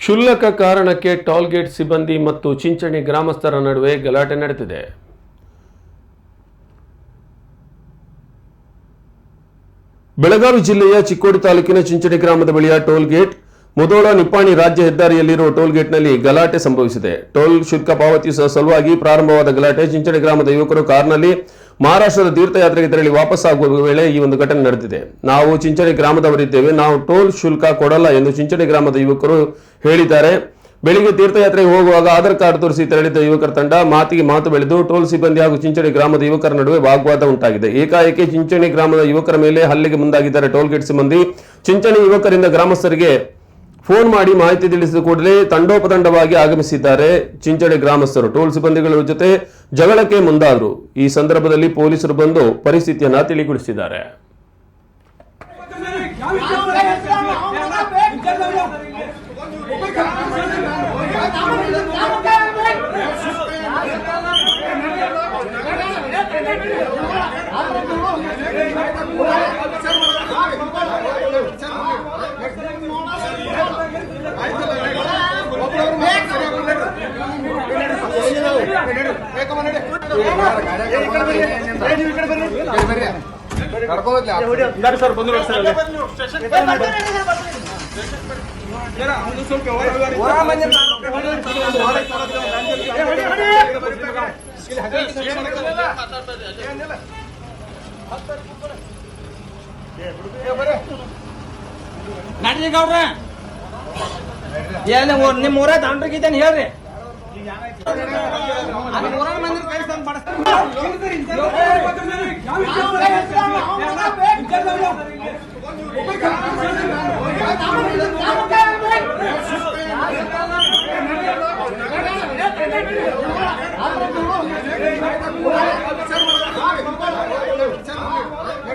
ಕ್ಷುಲ್ಲಕ ಕಾರಣಕ್ಕೆ ಟೋಲ್ಗೇಟ್ ಸಿಬ್ಬಂದಿ ಮತ್ತು ಚಿಂಚಣಿ ಗ್ರಾಮಸ್ಥರ ನಡುವೆ ಗಲಾಟೆ ನಡೆದಿದೆ. ಬೆಳಗಾವಿ ಜಿಲ್ಲೆಯ ಚಿಕ್ಕೋಡಿ ತಾಲೂಕಿನ ಚಿಂಚಣಿ ಗ್ರಾಮದ ಬಳಿಯ ಟೋಲ್ ಗೇಟ್ ಮುದೋಳ ನಿಪ್ಪಾಣಿ ರಾಜ್ಯ ಹೆದ್ದಾರಿಯಲ್ಲಿರುವ ಟೋಲ್ ಗೇಟ್ನಲ್ಲಿ ಗಲಾಟೆ ಸಂಭವಿಸಿದೆ. ಟೋಲ್ ಶುಲ್ಕ ಪಾವತಿಸುವ ಸಲುವಾಗಿ ಪ್ರಾರಂಭವಾದ ಗಲಾಟೆ. ಚಿಂಚಣಿ ಗ್ರಾಮದ ಯುವಕರು ಕಾರ್ನಲ್ಲಿ ಮಹಾರಾಷ್ಟ್ರದ ತೀರ್ಥಯಾತ್ರೆಗೆ ತೆರಳಿ ವಾಪಸ್ಸಾಗುವ ವೇಳೆ ಈ ಒಂದು ಘಟನೆ ನಡೆದಿದೆ. ನಾವು ಚಿಂಚಣಿ ಗ್ರಾಮದವರಿದ್ದೇವೆ. ನಾವು ಟೋಲ್ ಶುಲ್ಕ ಕೊಡಲ್ಲ ಎಂದು ಚಿಂಚಣಿ ಗ್ರಾಮದ ಯುವಕರು ಹೇಳಿದ್ದಾರೆ. ಬೆಳಿಗ್ಗೆ ತೀರ್ಥಯಾತ್ರೆಗೆ ಹೋಗುವಾಗ ಆಧಾರ್ ಕಾರ್ಡ್ ತೋರಿಸಿ ತೆರಳಿದ್ದ ಯುವಕರ ತಂಡ ಮಾತಿಗೆ ಮಾತು ಬೆಳೆದು ಟೋಲ್ ಸಿಬ್ಬಂದಿ ಹಾಗೂ ಚಿಂಚಣಿ ಗ್ರಾಮದ ಯುವಕರ ನಡುವೆ ವಾಗ್ವಾದ ಉಂಟಾಗಿದೆ. ಏಕಾಏಕಿ ಚಿಂಚಣಿ ಗ್ರಾಮದ ಯುವಕರ ಮೇಲೆ ಹಲ್ಲೆಗೆ ಮುಂದಾಗಿದ್ದಾರೆ ಟೋಲ್ ಗೇಟ್ ಸಿಬ್ಬಂದಿ. ಚಿಂಚಣಿ ಯುವಕರಿಂದ ಗ್ರಾಮಸ್ಥರಿಗೆ ಫೋನ್ ಮಾಡಿ ಮಾಹಿತಿ ತಿಳಿಸಿದ ಕೂಡಲೇ ತಂಡೋಪತಂಡವಾಗಿ ಆಗಮಿಸಿದ್ದಾರೆ ಚಿಂಚಡೆ ಗ್ರಾಮಸ್ಥರು. ಟೋಲ್ ಸಿಬ್ಬಂದಿಗಳ ಜೊತೆ ಜಗಳಕ್ಕೆ ಮುಂದಾದರು. ಈ ಸಂದರ್ಭದಲ್ಲಿ ಪೊಲೀಸರು ಬಂದು ಪರಿಸ್ಥಿತಿಯನ್ನ ತಿಳಿಗೊಳಿಸಿದ್ದಾರೆ. ನಡ್ರಿ ಗೌಡ್ರ ಏನ್ ನಿಮ್ ಊರ ದಾಂಡ್ರಿಗಿದ್ದೇನೆ ಹೇಳ್ರಿ ಯಾರು